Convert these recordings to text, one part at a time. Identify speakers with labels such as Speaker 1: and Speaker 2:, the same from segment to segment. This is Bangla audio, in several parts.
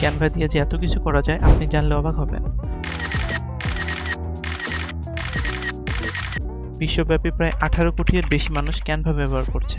Speaker 1: ক্যানভা দিয়ে যে এত কিছু করা যায়, আপনি জানলে অবাক হবেন। বিশ্বব্যাপী প্রায় আঠারো কোটির বেশি মানুষ ক্যানভা ব্যবহার করছে।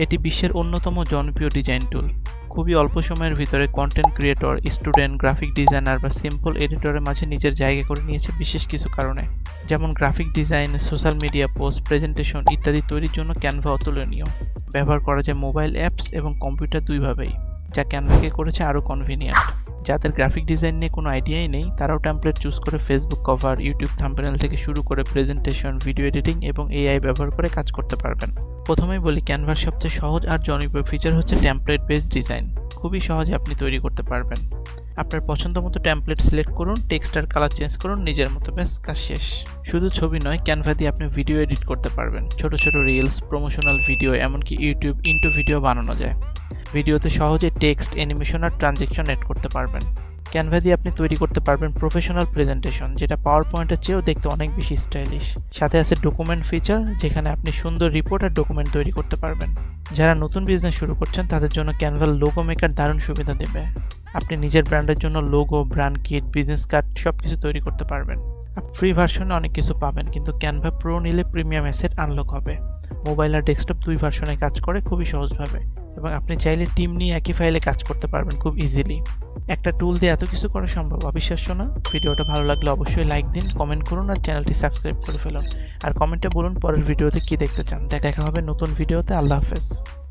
Speaker 1: এটি বিশ্বের অন্যতম জনপ্রিয় ডিজাইন টুল খুবই অল্প সময়ের ভিতরে content creator student graphic designer বা সিম্পল এডিটরের মাঝে নিজের জায়গা করে নিয়েছে বিশেষ কিছু কারণে। যেমন graphic design social media post presentation ইত্যাদি তৈরির জন্য ক্যানভা অতুলনীয়। ব্যবহার করা যায় মোবাইল অ্যাপস এবং কম্পিউটার দুইভাবেই, যা ক্যানভাকে করেছে আরও কনভিনিয়েন্ট যাদের গ্রাফিক ডিজাইন নিয়ে কোনো আইডিয়াই নেই, তারাও টেমপ্লেট চুজ করে ফেসবুক কভার ইউটিউব থাম্বনেল থেকে শুরু করে প্রেজেন্টেশন ভিডিও এডিটিং এবং এআই ব্যবহার করে কাজ করতে পারবেন। প্রথমেই বলি ক্যানভার সবচেয়ে সহজ আর জনপ্রিয় ফিচার হচ্ছে টেমপ্লেট বেসড ডিজাইন খুবই সহজে আপনি তৈরি করতে পারবেন। আপনার পছন্দ মতো টেমপ্লেট সিলেক্ট করুন টেক্সট আর কালার চেঞ্জ করুন, নিজের মতো ব্যাস, কাজ শেষ। শুধু ছবি নয় ক্যানভা দিয়ে আপনি ভিডিও এডিট করতে পারবেন। ছোট ছোট রিলস প্রমোশনাল ভিডিও এমনকি ইউটিউব ইন্টু ভিডিও বানানো যায়। ভিডিওতে সহজে টেক্সট অ্যানিমেশন আর ট্রানজেকশন অ্যাড করতে পারবেন। ক্যানভা দিয়ে আপনি তৈরি করতে পারবেন প্রফেশনাল প্রেজেন্টেশন যেটা পাওয়ার পয়েন্টের চেয়েও দেখতে অনেক বেশি স্টাইলিশ সাথে আছে ডকুমেন্ট ফিচার যেখানে আপনি সুন্দর রিপোর্ট আর ডকুমেন্ট তৈরি করতে পারবেন। যারা নতুন বিজনেস শুরু করছেন, তাদের জন্য ক্যানভার লোগো মেকার দারুণ সুবিধা দেবে। আপনি নিজের ব্র্যান্ডের জন্য logo brand kit business card সব কিছু তৈরি করতে পারবেন। ফ্রি ভার্সনে অনেক কিছু পাবেন, কিন্তু ক্যানভা প্রো নিলে প্রিমিয়াম অ্যাসেট আনলক হবে। মোবাইল আর ডেস্কটপ দুই ভার্সনে কাজ করে খুবই সহজভাবে। এবং আপনি চাইলে টিম নিয়ে একই ফাইলে কাজ করতে পারবেন খুব ইজিলি একটা টুল দিয়ে এত কিছু করা সম্ভব, অবিশ্বাস্য না। ভিডিওটা ভালো লাগলে অবশ্যই লাইক দিন কমেন্ট করুন আর চ্যানেলটি সাবস্ক্রাইব করে ফেলুন। আর কমেন্টে বলুন পরের ভিডিওতে কি দেখতে চান। দেখা হবে নতুন ভিডিওতে আল্লাহ হাফেজ।